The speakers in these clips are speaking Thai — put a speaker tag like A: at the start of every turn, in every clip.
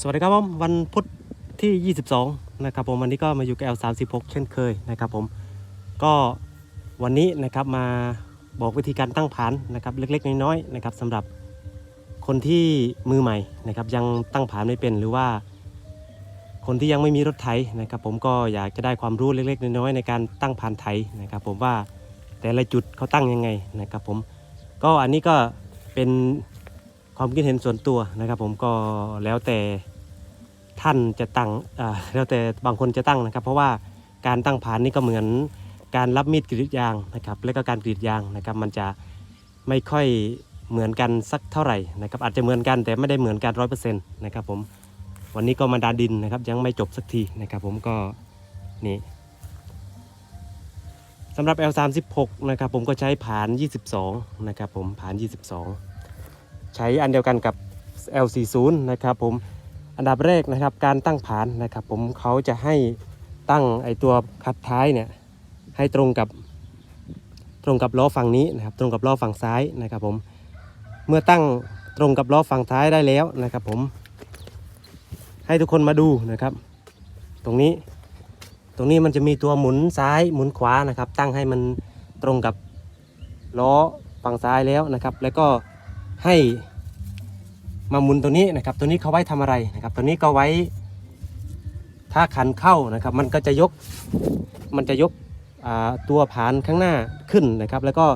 A: สวัสดีครับผมวันพุธที่ 22 นะครับผมวันนี้ก็มาอยู่กับ L36 เช่นเคยนะครับผมก็วันนี้นะครับมาบอกวิธีการตั้งผานนะครับเล็กๆน้อยๆนะครับสำหรับคนที่มือใหม่นะครับยังตั้งผานไม่เป็นหรือว่าคนที่ยังไม่มีรถไถนะครับ ผมก็อยากจะได้ความรู้เล็ก ๆ น้อยๆในการตั้งผานไถนะครับ ผมว่าแต่ละจุดเขาตั้งยังไงนะครับผมก็อันนี้ก็เป็น ความคิดเห็นส่วนตัวนะครับ ผมก็แล้วแต่ท่านจะตั้งอ่าแล้วแต่บางคนจะตั้งนะครับ เพราะว่าการตั้งผานนี่ก็เหมือนการรับมีดกรีดยางนะครับ และก็การกรีดยางนะครับ มันจะไม่ค่อยเหมือนกันสักเท่าไหร่นะครับ อาจจะเหมือนกันแต่ไม่ได้เหมือนกันร้อยเปอร์เซ็นต์นะครับผมวันนี้ก็มาดาดินนะครับ ยังไม่จบสักทีนะครับ ผมก็นี่สำหรับ L36 นะครับผมก็ใช้ผาน 22 นะครับผมผาน 22 ใช้อันเดียวกันกับ L40 นะครับผมอันดับแรกนะครับการตั้งผานนะครับผมเขาจะให้ตั้งไอตัวคัดท้ายเนี่ยให้ตรงกับตรงกับล้อฝั่งนี้นะครับตรงกับล้อฝั่งซ้ายนะครับผมเมื่อตั้งตรงกับล้อฝั่งท้ายได้แล้วนะครับผม ให้ทุกคนมาดูนะครับ ตรงนี้ตรงนี้มันจะมีตัวหมุนซ้ายหมุนขวานะครับ ตั้งให้มันตรงกับล้อฝั่งซ้ายแล้วนะครับ แล้วก็ ให้มาหมุนตัวนี้นะครับ ตัวนี้เขาไว้ทำอะไรนะครับ ตัวนี้ก็ไว้ถ้าขันเข้านะครับ มันก็จะยกมันจะยกตัวผานข้างหน้าขึ้นนะครับ แล้วก็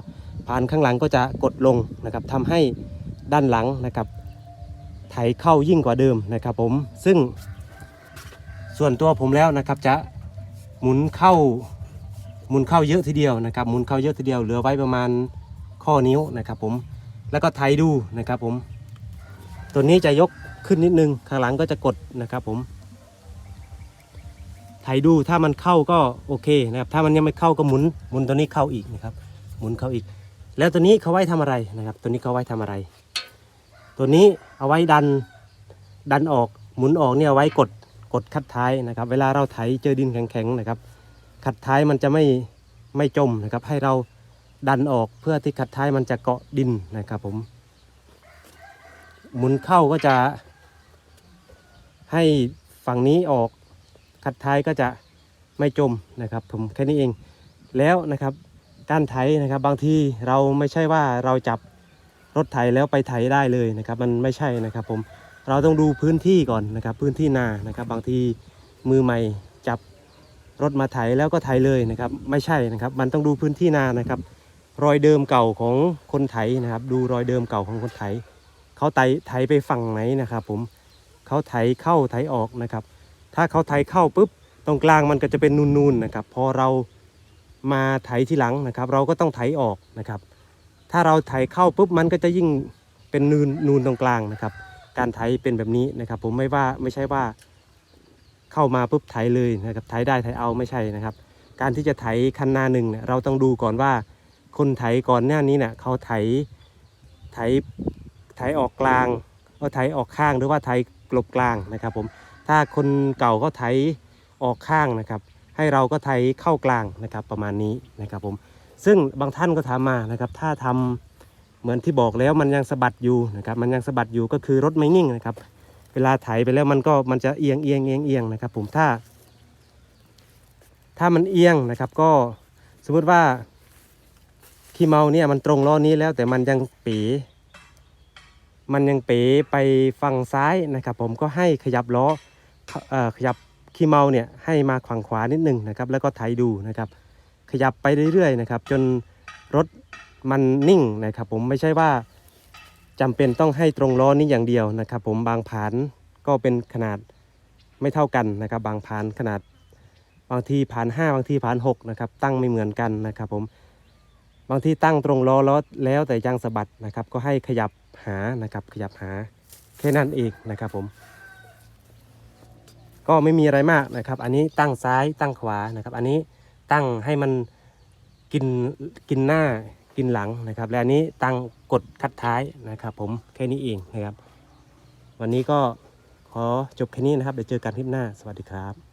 A: ผานข้างหลังก็จะกดลงนะครับทำให้ด้านหลังนะครับ ไถเข้ายิ่งกว่าเดิมนะครับ ผมซึ่งส่วนตัวผมแล้วนะครับจะหมุนเข้าหมุนเข้าเยอะทีเดียวนะครับหมุนเข้าเยอะทีเดียวเหลือไว้ประมาณข้อนิ้วนะครับ ผม แล้วก็ไถดูนะครับผมตัวนี้จะยกขึ้นนิดนึงข้างหลังก็จะกดนะครับผมไถดูถ้ามันเข้าก็โอเคนะครับถ้ามันยังไม่เข้าก็หมุนหมุนตัวนี้เข้าอีกนะครับหมุนเข้าอีก แล้วตัวนี้เขาไว้ทำอะไรนะครับ ตัวนี้เขาไว้ทำอะไร ตัวนี้เอาไว้ดันดันออกหมุนออกเนี่ยไว้กดกดคัดท้ายนะครับ เวลาเราไถเจอดินแข็งๆนะครับ คัดท้ายมันจะไม่ไม่จมนะครับ ให้เรา ดันออกเพื่อที่คัดท้ายมันจะเกาะดินนะครับผม หมุนเข้าก็จะ ให้ฝั่งนี้ออกคัดท้ายก็จะไม่จมนะครับ ผมแค่นี้เองแล้วนะครับการไถนะครับบางทีเราไม่ใช่ว่าเราจับรถไถแล้วไปไถได้เลยนะครับ มันไม่ใช่นะครับผมเราต้องดูพื้นที่ก่อนนะครับ พื้นที่นานะครับ บางทีมือใหม่จับรถมาไถแล้วก็ไถเลยนะครับ ไม่ใช่นะครับ มันต้องดูพื้นที่นานะครับ รอยเดิมเก่าของคนไถนะครับ ดูรอยเดิมเก่าของคนไถเขาไถไถไปฝั่งไหนนะครับ ผมเขาไถเข้าไถออกนะครับ ถ้าเขาไถเข้าปุ๊บตรงกลางมันก็จะเป็นนูนๆนะครับ พอเรามาไถที่หลังนะครับ เราก็ต้องไถออกนะครับ ถ้าเราไถเข้าปุ๊บมันก็จะยิ่งเป็นนูนนูนตรงกลางนะครับ การไถเป็นแบบนี้นะครับ ผมไม่ว่าไม่ใช่ว่าเข้ามาปุ๊บไถเลยนะครับไถได้ไถเอาไม่ใช่นะครับ การที่จะไถคันนาหนึ่งเราต้องดูก่อนว่า คนไถก่อนหน้านี้เนี่ยเขาไถไถไถออกกลางก็ไถออกข้างหรือว่าไถกลบกลางนะครับผมถ้าคนเก่าก็ไถออกข้างนะครับ ให้เราก็ไถเข้ากลางนะครับประมาณนี้นะครับผมซึ่งบางท่านก็ถามมานะครับ ถ้าทำเหมือนที่บอกแล้วมันยังสะบัดอยู่นะครับมันยังสะบัดอยู่ก็คือรถไม่นิ่งนะครับ เวลาไถไปแล้วมันก็มันจะเอียงเอียงเอียงเอียงนะครับ ผมถ้า ถ้ามันเอียงนะครับก็สมมติว่า ขี้เมาเนี่ยมันตรงล้อนี้แล้วแต่มันยังเป๋มันยังเป๋ไปฝั่งซ้ายนะครับ ผมก็ให้ขยับล้อเอ่อขยับขี้เมาเนี่ยให้มาขวางขวานิดนึงนะครับ แล้วก็ไถดูนะครับ ขยับไปเรื่อยๆนะครับ จนรถมันนิ่งนะครับ ผมไม่ใช่ว่าจำเป็นต้องให้ตรงล้อนี้อย่างเดียวนะครับ ผมบางผานก็เป็นขนาดไม่เท่ากันนะครับ บางผานขนาดบางทีผาน5บางทีผาน6นะครับตั้งไม่เหมือนกันนะครับ ผม บางที่ตั้งตรงล้อล้อแล้วแต่ยางสะบัดนะครับ ก็ให้ขยับหานะครับ ขยับหาแค่นั้นเองนะครับผม ก็ไม่มีอะไรมากนะครับ อันนี้ตั้งซ้ายตั้งขวานะครับ อันนี้ตั้งให้มันกินกินหน้ากินหลังนะครับ และอันนี้ตั้งกดคัดท้ายนะครับ ผมแค่นี้เองนะครับ วันนี้ก็ขอจบแค่นี้นะครับเดี๋ยวเจอกันคลิปหน้าสวัสดีครับ